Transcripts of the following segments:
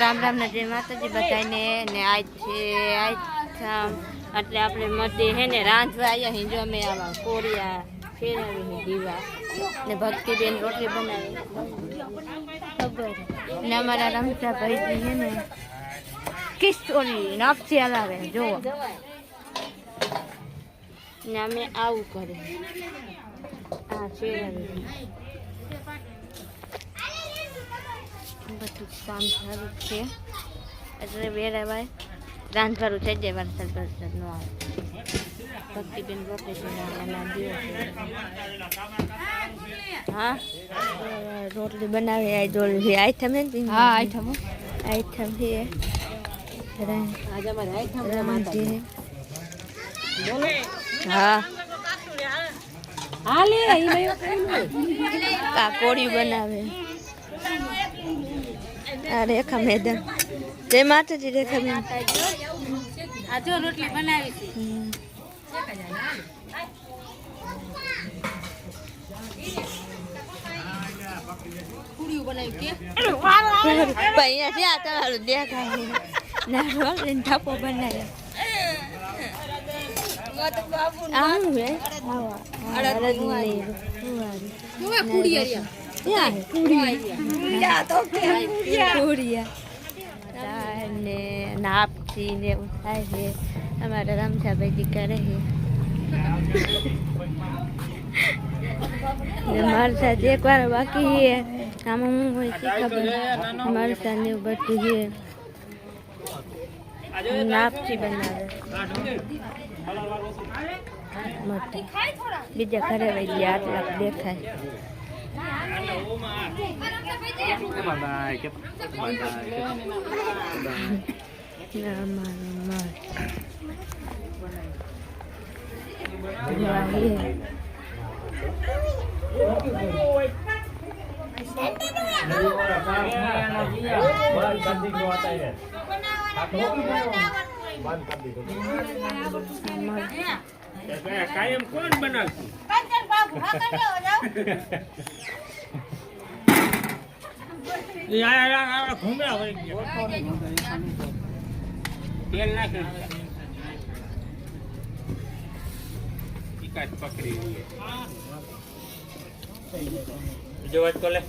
રામ રામ ને જય માતાજી બધાને. ને આજ છે, આજ એટલે આપણે મતે હે ને રાંધવા આવ્યા હિંજો અમે આવા કોરિયા ફેરવી હી દીવા. ને ભક્તિબેન રોટલી બનાવી. ને અમારા રમતા ભાઈ હે ને કિસ્તોની નાપથી હલાવે, જુઓ. ને અમે આવું કરે આ ફેરવી બધું કામ સારું જ છે. એટલે વેરાવાય રાંધવાનું થઈ જાય વરસાદ વરસાદ નો આવે. ભક્તિબેન રોકે છે હા? રોટલી બનાવી આ જોડી આઈટમ હે હા આઈટમ આઈટમ છે આજે અમારે આઈટમ હા હા. કાકોડી બનાવે. આ રેખા મેદાન જય માતાજી રેખા બેન આ જો રોટલી બનાવી છે. હમ. પૂરીઓ બનાવી કે પૈયા છે આ તમારું દેખાય ના રોટલી ઠાપો બનાવે આમ હે આવા અડદની ફુવારી. કેવા પૂરી આયા ત્યાં હે, પૂરિયા પૂરિયા ને નાપથી ને એવું થાય છે અમારા રમજાભાઈ કરે છે ને મારી સાથે એક વાર બાકી છે આમાં હું હોય છે ખબર મારી સાથે એવું બધું છે નાપથી બનાવે મોટી બીજા ઘરે વહી ગયા આટલા દેખાય ના મારો માર વાહી કાયમ કોણ બનાવતું. તેલ નાખી પકડી. બીજો વાત કોલે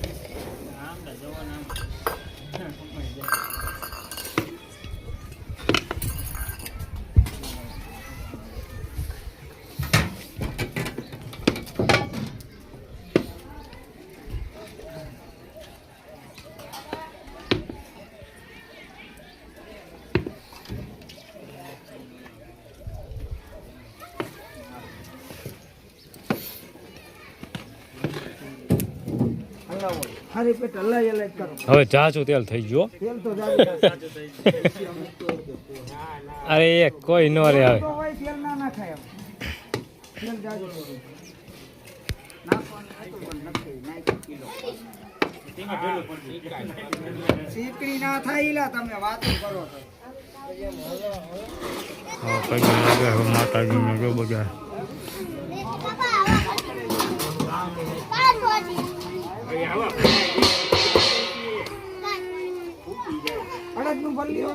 હારી પેટ હલાઈ હલાઈ કરો. હવે જાજુ તેલ થઈ ગયો તેલ તો અરે એ કોઈ ન રે તેલ ના તેલ જાજુ ના થાય ઈલા તમે વાતો કરો તો હવે કઈ લાગે હવે માતાજીને જો બધા અડદનું બલ્લી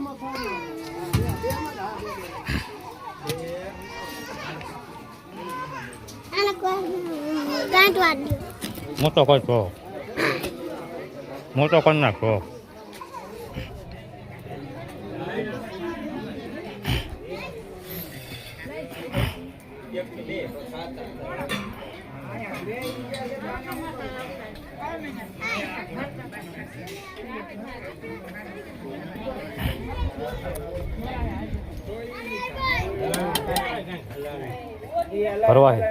મોટો કહો મોટો કરી નાખો ફરવા હે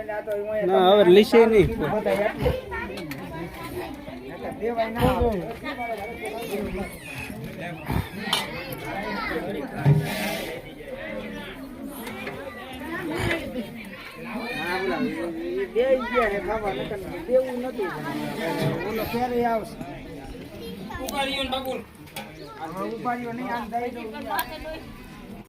ના આવે. હા, બોલા. એ બેય ગયા છે ખાવા નકર દેવું નથી ઓલો ક્યારે આવશે ઉપાડીઓ બકુલ નહીં આમ દઈ દઉં.